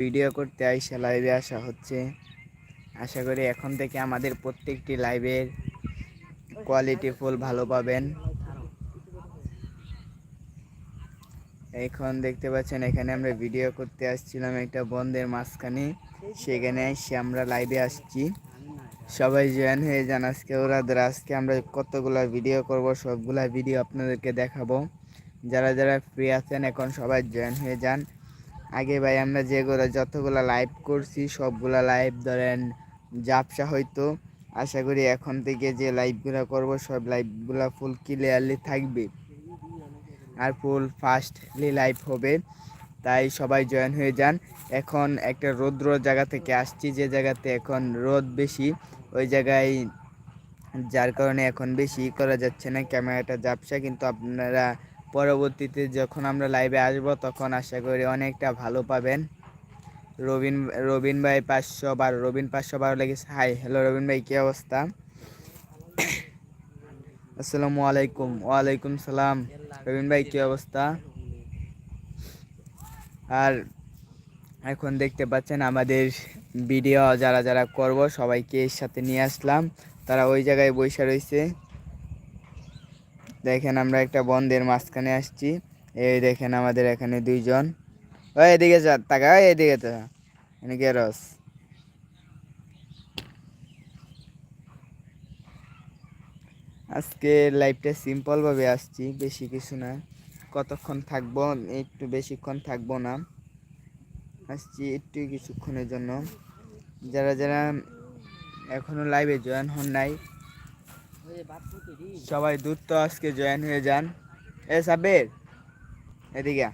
Video করতে আইসা লাইভে আসা হচ্ছে। আশা করি এখন থেকে আমাদের প্রত্যেকটি লাইভের কোয়ালিটি ফুল ভালো পাবেন। এখন দেখতে পাচ্ছেন, এখানে আমরা ভিডিও করতে আসছিলাম একটা বন্ধের মাঝখানে। সেখানে এসে আমরা লাইভে আসছি। সবাই জয়েন হয়ে যান আজকে ওরাদের আজকে আমরা কতগুলো ভিডিও করব, সবগুলা ভিডিও আপনাদেরকে দেখাবো। যারা যারা ফ্রি আছেন, এখন সবাই জয়েন হয়ে যান। আগে ভাই আমরা যেগুলো, যতগুলো লাইভ করছি, সবগুলা লাইভ ধরেন জাপসা হয়তো আশা করি এখন থেকে যে লাইভগুলো করব, সব লাইভগুলো ফুল ক্লিয়ারলি থাকবে। আর ফুল ফাস্টলি লাইভ হবে। তাই সবাই জয়েন হয়ে যান। এখন একটা রৌদ্র জায়গা থেকে আসছি, যে জায়গাতে এখন রোদ বেশি, ওই জায়গায় যার কারণে এখন বেশি করা যাচ্ছে না, ক্যামেরাটা জাপসা কিন্তু আপনারা পরবর্তীতে যখন আমরা লাইভে আসব, তখন আশা করি অনেকটা ভালো পাবেন। রবিন রবিন ভাই পাঁচশো বারো, রবিন পাঁচশো বারো লেগেছে হাই হ্যালো রবিন ভাই, কী অবস্থা? আসসালামু আলাইকুম। ওয়ালাইকুম সালাম। রবিন ভাই, কী অবস্থা? আর এখন দেখতে পাচ্ছেন আমাদের ভিডিও যারা যারা করব, সবাইকে এর সাথে নিয়ে আসলাম। তারা ওই জায়গায় বসে রয়েছে। দেখেন আমরা একটা বন্ধের মাঝখানে আসছি। এই দেখেন আমাদের এখানে দুইজন। ওই এদিকে যা, তাকা এদিকে তো। এদিকে রস? আজকে লাইফটা সিম্পলভাবে আসছি, বেশি কিছু না। কতক্ষণ থাকব? একটু বেশিক্ষণ থাকব না। আসছি একটু কিছুক্ষণের জন্য। যারা যারা এখনও লাইভে জয়েন হন নাই সবাই দ্রুত আজকে জয়েন হয়ে যান। এ সাবের এদিকে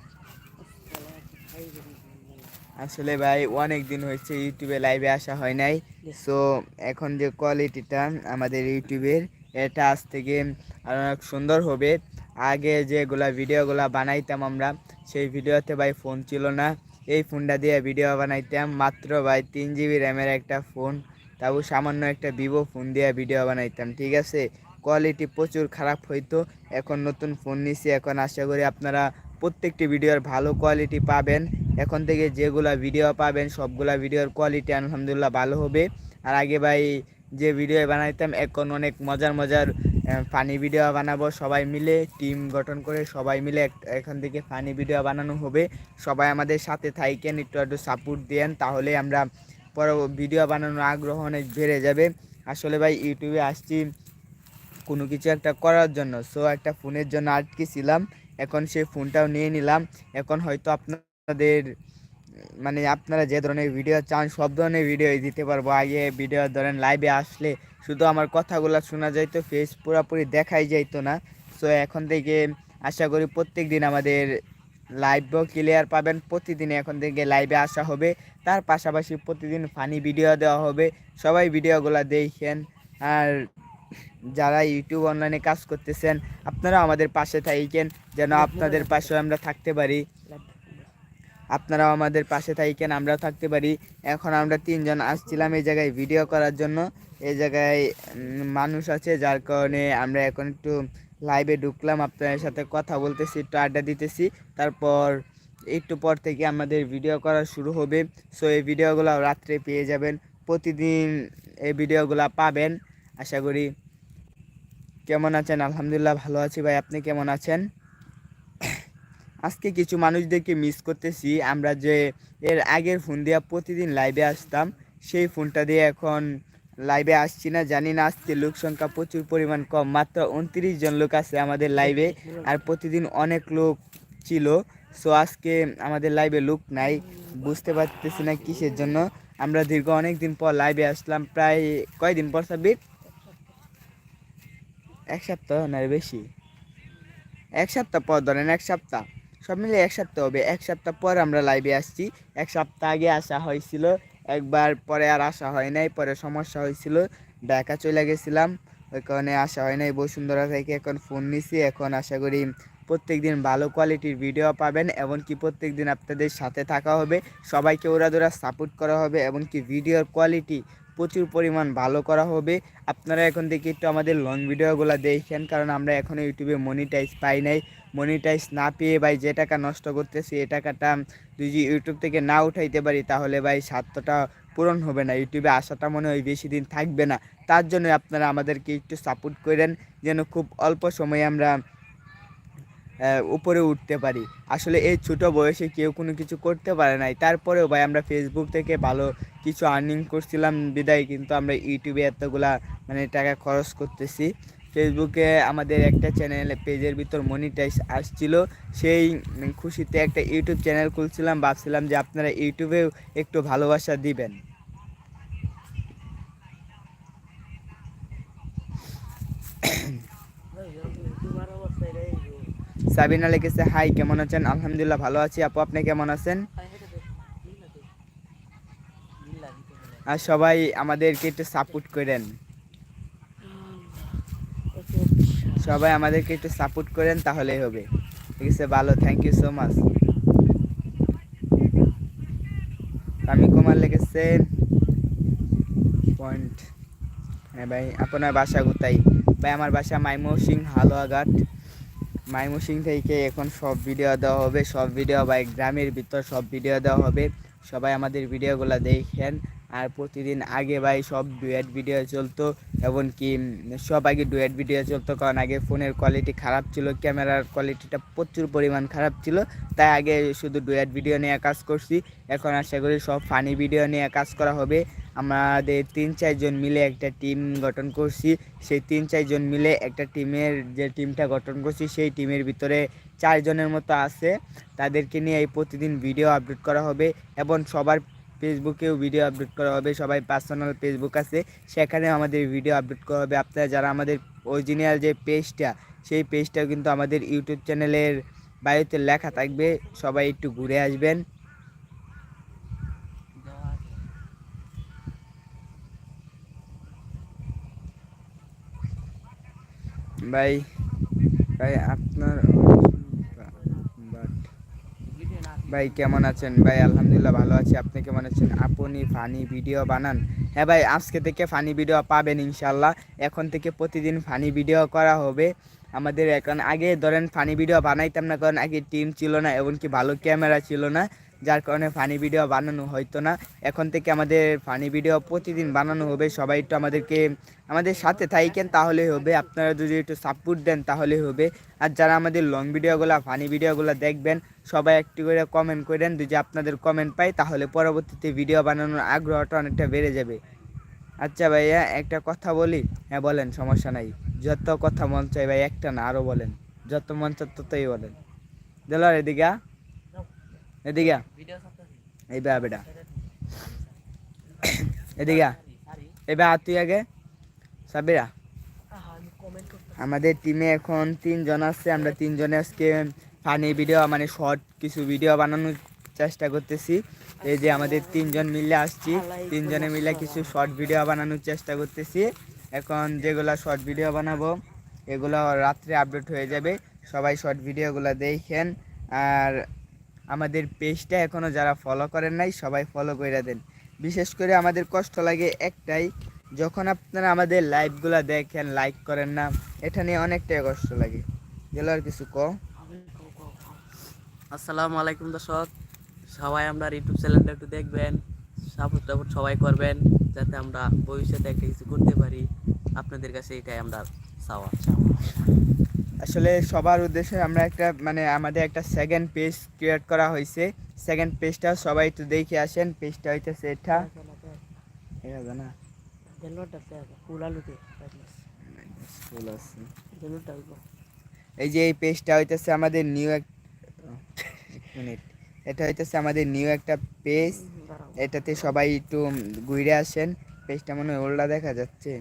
আসলে ভাই অনেক দিন হয়েছে ইউটিউবে লাইভে আসা হয় নাই। সো এখন যে কোয়ালিটিটা আমাদের ইউটিউবের, এটা আজ থেকে অনেক সুন্দর হবে। আগে যেগুলা ভিডিওগুলা বানাইতাম আমরা, সেই ভিডিওতে ভাই ফোন ছিল না। এই ফোনটা দিয়ে ভিডিও বানাইতাম। মাত্র ভাই তিন জিবি র্যামের একটা ফোন তাও সামান্য একটা ভিভো ফোন দিয়ে ভিডিও বানাইতাম, ঠিক আছে? কোয়ালিটি প্রচুর খারাপ হইতো, এখন নতুন ফোন নিছি, এখন আশা করি আপনারা প্রত্যেকটি ভিডিওর ভালো কোয়ালিটি পাবেন। এখন থেকে যেগুলা ভিডিও পাবেন, সবগুলা ভিডিওর কোয়ালিটি আলহামদুলিল্লাহ ভালো হবে। আর আগে ভাই যে ভিডিও বানাইতাম, এখন অনেক মজার মজার ফানি ভিডিও বানাবো, সবাই মিলে টিম গঠন করে সবাই মিলে এখান থেকে ফানি ভিডিও বানানো হবে। সবাই আমাদের সাথে থাইকেন, একটু একটু সাপোর্ট দেন তাহলে আমরা পর ভিডিও বানানোর আগ্রহ অনেক বেড়ে যাবে। আসলে ভাই ইউটিউবে আসছি কোনো কিছু একটা করার জন্য। সো একটা ফোনের জন্য আটকেছিলাম। এখন সেই ফোনটাও নিয়ে নিলাম। এখন হয়তো আপনাদের মানে আপনারা যে ধরনের ভিডিও চান, সব ধরনের ভিডিও দিতে পারব। আগে ভিডিও ধরেন লাইভে আসলে শুধু আমার কথাগুলো শোনা যাইতো ফেস পুরোপুরি দেখাই যাইতো না। সো এখন থেকে আশা করি প্রত্যেক দিন আমাদের লাইভও ক্লিয়ার পাবেন। প্রতিদিন এখন থেকে লাইভে আসা হবে। তার পাশাপাশি প্রতিদিন ফানি ভিডিও দেওয়া হবে। সবাই ভিডিওগুলো দেখেন। আর যারা ইউটিউব অনলাইনে কাজ করতেছেন আপনারা আমাদের পাশে থাকেন। যেন আপনাদের পাশেও আমরা থাকতে পারি। আপনারাও আমাদের পাশে থাকেন আমরাও থাকতে পারি। এখন আমরা তিনজন আসছিলাম এই জায়গায় ভিডিও করার জন্য। এই জায়গায় মানুষ আছে যার কারণে আমরা এখন একটু লাইভে ঢুকলাম, আপনাদের সাথে কথা বলতেছি, একটু আড্ডা দিতেছি। তারপর একটু পর থেকে আমাদের ভিডিও করা শুরু হবে। সো এই ভিডিওগুলো রাত্রে পেয়ে যাবেন। প্রতিদিন এই ভিডিওগুলো পাবেন। আশা করি কেমন আছেন? আলহামদুলিল্লাহ ভালো আছি ভাই। আপনি কেমন আছেন? আজকে কিছু মানুষদেরকে মিস করতেছি। আমরা যে এর আগের ফোন দিয়ে প্রতিদিন লাইভে আসতাম, সেই ফোনটা দিয়ে এখন লাইভে আসছি না, জানি না আজকে লোক সংখ্যা প্রচুর পরিমাণ কম। মাত্র উনত্রিশ জন লোক আছে আমাদের লাইভে আর প্রতিদিন অনেক লোক ছিল। সো আজকে আমাদের লাইভে লোক নাই, বুঝতে পারতেছি না কিসের জন্য। আমরা দীর্ঘ অনেক দিন পর লাইভে আসলাম, প্রায় কয়দিন পর সাব্বির? এক সপ্তাহ না বেশি? এক সপ্তাহ পর ধরেন এক সপ্তাহ। সব মিলে এক সপ্তাহ হবে। এক সপ্তাহ পর আমরা লাইভে আসছি। এক সপ্তাহ আগে আসা হয়েছিল। একবার পরে আর আসা হয় নাই, পরে সমস্যা হয়েছিল, ঢাকা চলে গেছিলাম। ওই কারণে আসা হয় নাই, বসুন্ধরা থেকে এখন ফোন নিছি। এখন আশা করি প্রত্যেক দিন ভালো কোয়ালিটির ভিডিও পাবেন, এমনকি প্রত্যেক দিন আপনাদের সাথে থাকা হবে। সবাইকে ওরা ধরা সাপোর্ট করা হবে, এমনকি ভিডিওর কোয়ালিটি প্রচুর পরিমাণ ভালো করা হবে। আপনারা এখন থেকে একটু আমাদের লং ভিডিওগুলো দেখেন, কারণ আমরা এখনও ইউটিউবে মনিটাইজ পাই নাই। মনিটাইজ না পেয়ে ভাই যে টাকা নষ্ট করতেছি, এ টাকাটা যদি ইউটিউব থেকে না উঠাইতে পারি, তাহলে ভাই স্বার্থটা পূরণ হবে না। ইউটিউবে আসাটা মনে হয় বেশি দিন থাকবে না। তার জন্য আপনারা আমাদেরকে একটু সাপোর্ট করেন, যেন খুব অল্প সময়ে আমরা উপরে উঠতে পারি। আসলে এই ছোট বয়সে কেউ কোনো কিছু করতে পারে নাই। তারপরেও ভাই আমরা ফেসবুক থেকে ভালো কিছু আর্নিং করছিলাম বিদায়, কিন্তু আমরা ইউটিউবে এতগুলা মানে টাকা খরচ করতেছি। ফেসবুকে আমাদের একটা চ্যানেল পেজের ভিতর মনিটাইজ আসছিল। সেই খুশিতে একটা ইউটিউব চ্যানেল খুলছিলাম, ভাবছিলাম যে আপনারা ইউটিউবেও একটু ভালোবাসা দিবেন। সাবিনা লিখেছে হাই কেমন আছেন? আলহামদুলিল্লাহ ভালো আছি। আপু, আপনি কেমন আছেন? আর সবাই আমাদেরকে একটু সাপোর্ট করেন। সবাই আমাদেরকে একটু সাপোর্ট করেন, তাহলেই হবে। ঠিক আছে, ভালো থ্যাংক ইউ সো মাচ আমি কুমার লিখেছে পয়েন্ট হ্যাঁ ভাই, আপনার বাসা কোথায়? ভাই, আমার বাসা মাইমৌসিং, হালুয়াঘাট। মাইমৌসিং থেকে এখন সব ভিডিও দেওয়া হবে, সব ভিডিও ভাই, গ্রামের ভিতর সব ভিডিও দেওয়া হবে। সবাই আমাদের ভিডিওগুলো দেখেন। আর প্রতিদিন আগে ভাই, সব ডুয়েট ভিডিও চলতো। এমনকি সব আগে ডুয়েট ভিডিও চলতো, কারণ আগে ফোনের কোয়ালিটি খারাপ ছিল ক্যামেরার কোয়ালিটিটা প্রচুর পরিমাণ খারাপ ছিল, তাই আগে শুধু ডুয়েট ভিডিও নিয়ে কাজ করছি। এখন আশা করি সব ফানি ভিডিও নিয়ে কাজ করা হবে। আমাদের তিন চারজন মিলে একটা টিম গঠন করছি। সেই তিন চারজন মিলে একটা টিমের যে টিমটা গঠন করছি, সেই টিমের ভিতরে চারজনের মতো আছে। তাদেরকে নিয়ে এই প্রতিদিন ভিডিও আপলোড করা হবে। এবং সবার ফেসবুকেও ভিডিও আপলোড করা হবে, সবাই পার্সোনাল ফেসবুক আছে, সেখানেও আমাদের ভিডিও আপলোড করা হবে। আপনারা যারা আমাদের অরিজিনাল যে পেজটা সেই পেজটাও কিন্তু আমাদের ইউটিউব চ্যানেলের বাড়িতে লেখা থাকবে, সবাই একটু ঘুরে আসবেন। ভাই ভাই, আপনার ভাই, কেমন আছেন? ভাই, আলহামদুলিল্লাহ ভালো আছি। আপনি কেমন আছেন? আপনি ফানি ভিডিও বানান? হ্যাঁ ভাই, আজকে থেকে ফানি ভিডিও পাবেন ইনশাল্লাহ এখন থেকে প্রতিদিন ফানি ভিডিও করা হবে। আমাদের এখন আগে ধরেন ফানি ভিডিও বানাইতাম না, কারণ আগে টিম ছিল না, এমনকি ভালো ক্যামেরা ছিল না। যার কারণে ফানি ভিডিও বানানো হয়তো না। এখন থেকে আমাদের ফানি ভিডিও প্রতিদিন বানানো হবে। সবাই একটু আমাদেরকে, আমাদের সাথে থাকেন তাহলে হবে। আপনারা যদি একটু সাপোর্ট দেন তাহলে হবে। আর যারা আমাদের লং ভিডিওগুলো ফানি ভিডিওগুলো দেখবেন, সবাই একটু করে কমেন্ট করেন। যদি আপনাদের কমেন্ট পাই, তাহলে পরবর্তীতে ভিডিও বানানোর আগ্রহটা অনেকটা বেড়ে যাবে। আচ্ছা ভাইয়া, একটা কথা বলি। হ্যাঁ বলেন, সমস্যা নাই। যত কথা মন চাই ভাই, একটা না আরও বলেন। যত মন চায় ততই বলেন। দিল এদিকে। এদিকে এই বে বেটা। এদিকে বে তুই আগে। সাবিরা আমাদের টিমে এখন তিনজন আছে। আমরা তিনজনে আজকে ফানি ভিডিও মানে শর্ট কিছু ভিডিও বানানোর চেষ্টা করতেছি। এই যে আমাদের তিনজন মিলে আসছি। তিনজনে মিলে কিছু শর্ট ভিডিও বানানোর চেষ্টা করতেছি। এখন যেগুলো শর্ট ভিডিও বানাবো এগুলো রাত্রে আপডেট হয়ে যাবে। সবাই শর্ট ভিডিওগুলো দেখেন। আর আমাদের পেজটা এখনও যারা ফলো করেন নাই, সবাই ফলো করে দেন। বিশেষ করে আমাদের কষ্ট লাগে একটাই, যখন আপনারা আমাদের লাইভগুলো দেখেন লাইক করেন না, এটা নিয়ে অনেকটাই কষ্ট লাগে। গেল আর কিছু ক আসসালামু আলাইকুম দর্শক। সবাই আমরা ইউটিউব চ্যানেলটা একটু দেখবেন, সাপোর্ট টাপোর্ট সবাই করবেন, যাতে আমরা ভবিষ্যতে একটা কিছু করতে পারি। আপনাদের কাছে এটাই আমরা চাওয়া। আসলে সবার উদ্দেশ্যে আমরা একটা মানে আমাদের একটা সেকেন্ড পেজ ক্রিয়েট করা হয়েছে। সেকেন্ড পেজটা সবাই একটু দেখে আসেন। পেজটা হইতেছে এটা। না। এই যে এই পেজটা হইতেছে আমাদের নিউ এক মিনিট এটা হইতেছে আমাদের নিউ একটা পেজ এটাতে সবাই একটু ঘুরে আসেন। পেজটা মনে হয় ওল্ডা দেখা যাচ্ছে।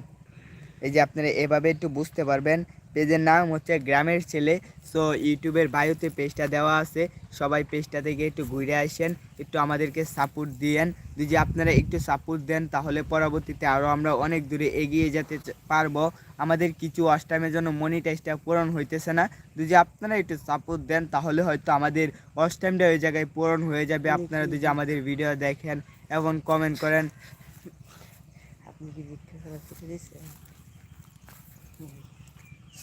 এই যে আপনারা এভাবে একটু বুঝতে পারবেন। পেজের নাম হচ্ছে গ্রামের ছেলে। সো ইউটিউবের বায়োতে পেজটা দেওয়া আছে। সবাই পেজটা থেকে একটু ঘুরে আসেন একটু আমাদেরকে সাপোর্ট দিয়েন। যদি আপনারা একটু সাপোর্ট দেন তাহলে পরবর্তীতে আরও আমরা অনেক দূরে এগিয়ে যেতে পারব। আমাদের কিছু অষ্টামের জন্য মনিটাইজটা পূরণ হইতেছে না। যদি আপনারা একটু সাপোর্ট দেন তাহলে হয়তো আমাদের অষ্টামটা ওই জায়গায় পূরণ হয়ে যাবে। আপনারা যদি আমাদের ভিডিও দেখেন এবং কমেন্ট করেন। আপনি কি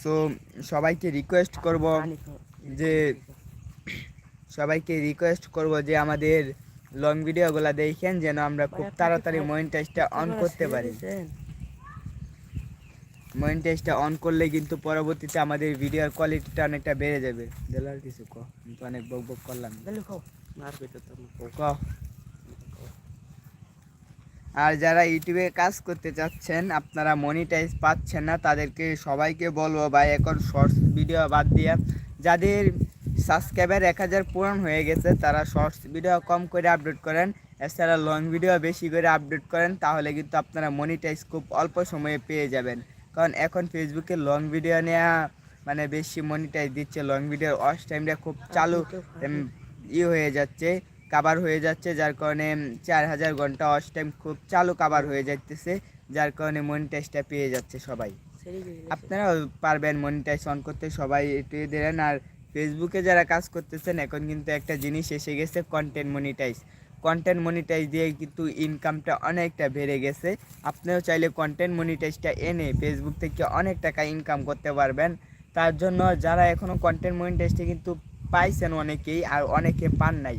সো সবাইকে রিকোয়েস্ট করব যে সবাইকে রিকোয়েস্ট করব যে আমাদের লং ভিডিওগুলো দেখেন যেন আমরা খুব তাড়াতাড়ি মনিটাইজটা অন করতে পারি। মনিটাইজটা অন করলে কিন্তু পরবর্তীতে আমাদের ভিডিওর কোয়ালিটিটা অনেকটা বেড়ে যাবে। দেলার কিছু ক? আমি অনেক বক বক করলাম। ক? আর যারা ইউটিউবে কাজ করতে চাচ্ছেন আপনারা মনিটাইজ পাচ্ছেন না তাদেরকে সবাইকে বলব ভাই এখন শর্টস ভিডিও বাদ দিয়ে। যাদের সাবস্ক্রাইবার এক হাজার পূরণ হয়ে গেছে তারা শর্টস ভিডিও কম করে আপলোড করেন। এছাড়া লং ভিডিও বেশি করে আপলোড করেন তাহলে কিন্তু আপনারা মনিটাইজ খুব অল্প সময়ে পেয়ে যাবেন। কারণ এখন ফেসবুকে লং ভিডিও নেওয়া মানে বেশি মনিটাইজ দিচ্ছে লং ভিডিওর ওয়াচ টাইমটা খুব চালু ই হয়ে যাচ্ছে। কাবার হয়ে যাচ্ছে যার কারণে চার হাজার ঘণ্টা ওয়াচ টাইম খুব চালু কাবার হয়ে যাচ্ছে যার কারণে মনিটাইজটা পেয়ে যাচ্ছে সবাই। আপনারাও পারবেন মনিটাইজ অন করতে সবাই একটু দিলেন। আর ফেসবুকে যারা কাজ করতেছেন এখন কিন্তু একটা জিনিস এসে গেছে কন্টেন্ট মনিটাইজ কন্টেন্ট মনিটাইজ দিয়ে কিন্তু ইনকামটা অনেকটা বেড়ে গেছে। আপনিও চাইলে কন্টেন্ট মনিটাইজটা এনে ফেসবুক থেকে অনেক টাকা ইনকাম করতে পারবেন। তার জন্য যারা এখনও কন্টেন্ট মনিটাইজটা কিন্তু পাইছেন অনেকেই আর অনেকে পান নাই।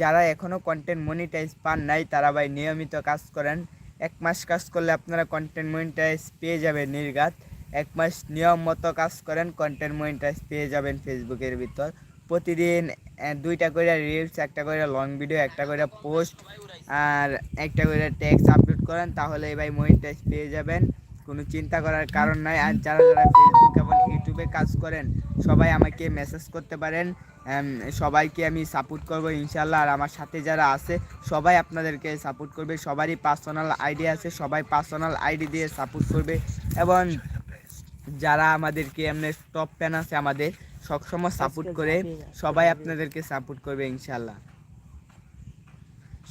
যারা এখনও কন্টেন্ট মনিটাইজ পান নাই, তারা ভাই নিয়মিত কাজ করেন। এক মাস কাজ করলে আপনারা কন্টেন্ট মনিটাইজ পেয়ে যাবেন নির্ঘাত এক মাস নিয়ম মতো কাজ করেন কন্টেন্ট মনিটাইজ পেয়ে যাবেন ফেসবুকের ভিতর। প্রতিদিন দুইটা করে রিলস একটা করে লং ভিডিও একটা করে পোস্ট আর একটা করে টেক্সট আপলোড করেন, তাহলে ভাই মনিটাইজ পেয়ে যাবেন। কোনো চিন্তা করার কারণ নাই। আর যারা যারা ফেসবুক এবং ইউটিউবে কাজ করেন সবাই আমাকে মেসেজ করতে পারেন সবাইকে আমি সাপোর্ট করব ইনশাল্লাহ আর আমার সাথে যারা আছে সবাই আপনাদেরকে সাপোর্ট করবে। সবারই পার্সোনাল আইডি আছে সবাই পার্সোনাল আইডি দিয়ে সাপোর্ট করবে। এবং যারা আমাদেরকে এমনি টপ ফ্যান আছে আমাদের সবসময় সাপোর্ট করে সবাই আপনাদেরকে সাপোর্ট করবে ইনশাল্লাহ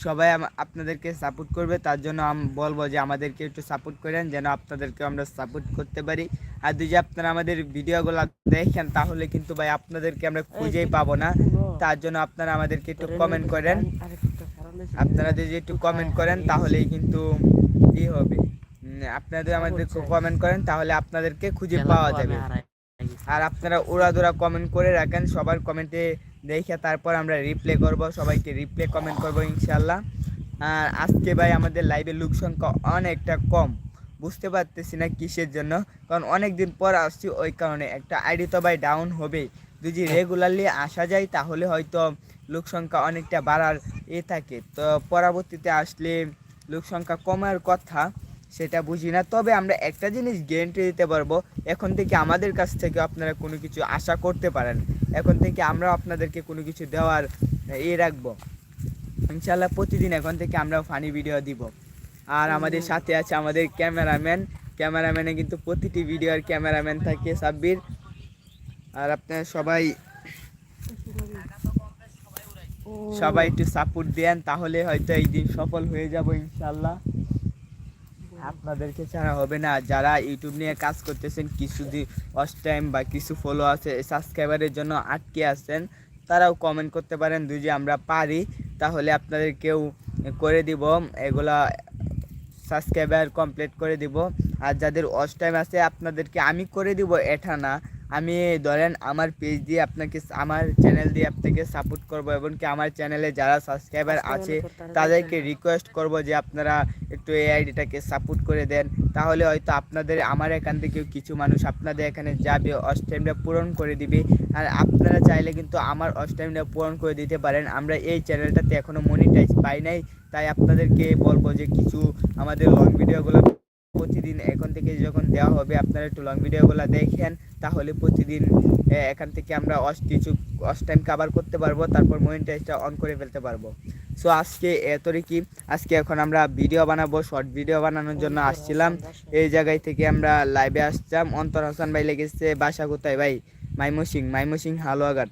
সবাই আপনাদেরকে সাপোর্ট করবে। তার জন্য আমি বলব যে আমাদেরকে একটু সাপোর্ট করেন যেন আপনাদেরকে আমরা সাপোর্ট করতে পারি। আর যদি আপনারা আমাদের ভিডিওগুলো দেখেন তাহলে কিন্তু ভাই আপনাদেরকে আমরা খুঁজেই পাবো না। তার জন্য আপনারা আমাদেরকে একটু কমেন্ট করেন। আপনারা যদি একটু কমেন্ট করেন তাহলেই কিন্তু ই হবে। আপনাদের আমাদের কমেন্ট করেন তাহলে আপনাদেরকে খুঁজে পাওয়া যাবে। আর আপনারা উড়াদুরা কমেন্ট করে রাখেন সবার কমেন্টে দেখে তারপর আমরা রিপ্লে করব সবাইকে রিপ্লে কমেন্ট করব ইনশাল্লাহ আর আজকে ভাই আমাদের লাইভের লোক সংখ্যা অনেকটা কম বুঝতে পারতেছি না কিসের জন্য কারণ অনেক দিন পর আসছি ওই কারণে একটা আইডি তো ভাই ডাউন হবেই। যদি রেগুলারলি আসা যায় তাহলে হয়তো লোক সংখ্যা অনেকটা বাড়ার এ থাকে। তো পরবর্তীতে আসলে লোক সংখ্যা কমার কথা সেটা বুঝি না। তবে আমরা একটা জিনিস গ্যারেন্টি দিতে পারব এখন থেকে আমাদের কাছ থেকে আপনারা কোনো কিছু আশা করতে পারেন। এখন থেকে আমরা আপনাদেরকে কোনো কিছু দেওয়ার এ রাখব। ইনশাল্লাহ প্রতিদিন এখন থেকে আমরা ফানি ভিডিও দিব। আর আমাদের সাথে আছে আমাদের ক্যামেরাম্যান। ক্যামেরাম্যানে কিন্তু প্রতিটি ভিডিওর ক্যামেরাম্যান থাকে সাব্বির। আর আপনারা সবাই সবাই একটু সাপোর্ট দেন তাহলে হয়তো এই দিন সফল হয়ে যাব ইনশাল্লাহ আপনাদেরকে ছাড়া হবে না। যারা ইউটিউব নিয়ে কাজ করতেছেন, কিছু ওয়াচ টাইম বা কিছু ফলো আছে সাবস্ক্রাইবারের জন্য আটকে আছেন, তারাও কমেন্ট করতে পারেন, দুই যদি আমরা পারি, তাহলে আপনাদেরকেও করে দিব, এগুলা সাবস্ক্রাইবার কমপ্লিট করে দিব। আর যাদের ওয়াচ টাইম আছে, আপনাদেরকে আমি করে দিব, এটা না। আমি ধরেন আমার পেজ দিয়ে আপনাকে আমার চ্যানেল দিয়ে আপনাকে সাপোর্ট করব এবং কি আমার চ্যানেলে যারা সাবস্ক্রাইবার আছে তাদেরকে রিকোয়েস্ট করব যে আপনারা একটু এই আইডিটাকে সাপোর্ট করে দেন। তাহলে হয়তো আপনাদের আমার এখান থেকেও কিছু মানুষ আপনাদের এখানে যাবে অস্টাইমটা পূরণ করে দিবে। আর আপনারা চাইলে কিন্তু আমার অস্টাইমটা পূরণ করে দিতে পারেন। আমরা এই চ্যানেলটাতে এখনও মনিটাইজ পাই নাই তাই আপনাদেরকে বলব যে কিছু আমাদের লং ভিডিওগুলো প্রতিদিন এখন থেকে যখন দেওয়া হবে আপনারা একটু লং ভিডিওগুলো দেখেন, তাহলে প্রতিদিন এখান থেকে আমরা কিছু অস টাইম কাভার করতে পারব, তারপর মনিটাইজটা অন করে ফেলতে পারব। সো আজকে এতই কি আজকে এখন আমরা ভিডিও বানাবো শর্ট ভিডিও বানানোর জন্য আসছিলাম। এই জায়গায় থেকে আমরা লাইভে আসছিলাম। অন্তর হাসান ভাই লেগেছে, বাসা কোথায় ভাই? মাইমো সিং মাইমো সিং হালুয়াঘাট।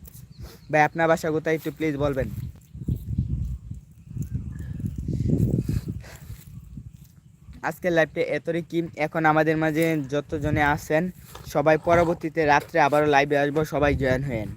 ভাই, আপনার বাসা কোথায়? একটু প্লিজ বলবেন। আজকের লাইভটা এতই কি? এখন আমাদের মাঝে যতজনে আছেন, সবাই পরবর্তীতে রাত্রে আবারও লাইভে আসব, সবাই জয়েন হয়েন।